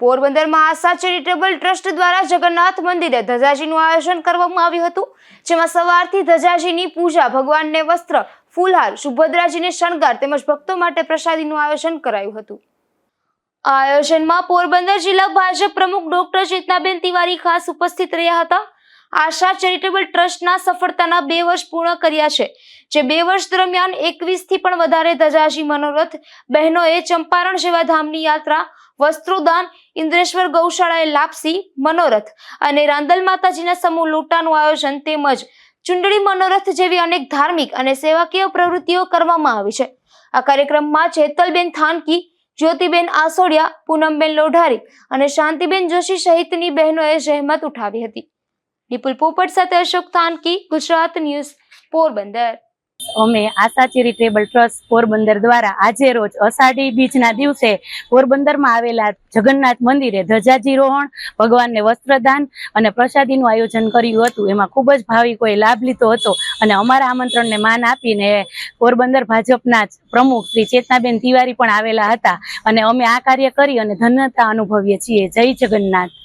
પોરબંદરમાં આશા charitable trust દ્વારા જગન્નાથ મંદિરે ધજાજીનું આયોજન કરવામાં આવ્યું હતું, જેમાં સવારથી ધજાજીની પૂજા, ભગવાનને વસ્ત્ર, ફૂલહાર, સુભદ્રાજીને શણગાર તેમજ ભક્તો માટે પ્રસાદીનું આયોજન કરાયું હતું. આ આયોજનમાં પોરબંદર જિલ્લા ભાજપ પ્રમુખ ડોક્ટર ચેતનાબેન તિવારી ખાસ ઉપસ્થિત રહ્યા હતા. આશા ચેરિટેબલ ટ્રસ્ટના સફળતાના બે વર્ષ પૂર્ણ કર્યા છે. જે બે વર્ષ દરમિયાન એકવીસથી પણ વધારે ધજાજી મનોરથ બહેનોએ ચંપારણ જેવા ધામની યાત્રા, વસ્ત્રોદાન, ઇન્દ્રેશ્વર ગૌશાળાએ લાપસી, મનોરથ અને રાંદલ માતાજીના સમૂહ લૂંટાનું આયોજન તેમજ ચૂંટણી મનોરથ જેવી અનેક ધાર્મિક અને સેવાકીય પ્રવૃત્તિઓ કરવામાં આવી છે. આ કાર્યક્રમમાં ચેતલબેન થાનકી, જ્યોતિબેન આસોડિયા, પૂનમબેન લોઢારી અને શાંતિબેન જોશી સહિતની બહેનોએ જહેમત ઉઠાવી હતી. નિપુલ પોપટ સાથે અશોક થાનકી, ગુજરાત ન્યૂઝ, પોરબંદર. અમે આશા ચેરિટેબલ ટ્રસ્ટ પોરબંદર દ્વારા આજે રોજ અષાઢી બીજના દિવસે પોરબંદરમાં આવેલા જગન્નાથ મંદિરે ધજાજીરોહણ ભગવાનને વસ્ત્રદાન અને પ્રસાદીનું આયોજન કર્યું હતું. એમાં ખૂબ જ ભાવિકોએ લાભ લીધો હતો અને અમારા આમંત્રણને માન આપીને પોરબંદર ભાજપના પ્રમુખ શ્રી ચેતનાબેન તિવારી પણ આવેલા હતા અને અમે આ કાર્ય કરી અને ધન્યતા અનુભવીએ છીએ. જય જગન્નાથ.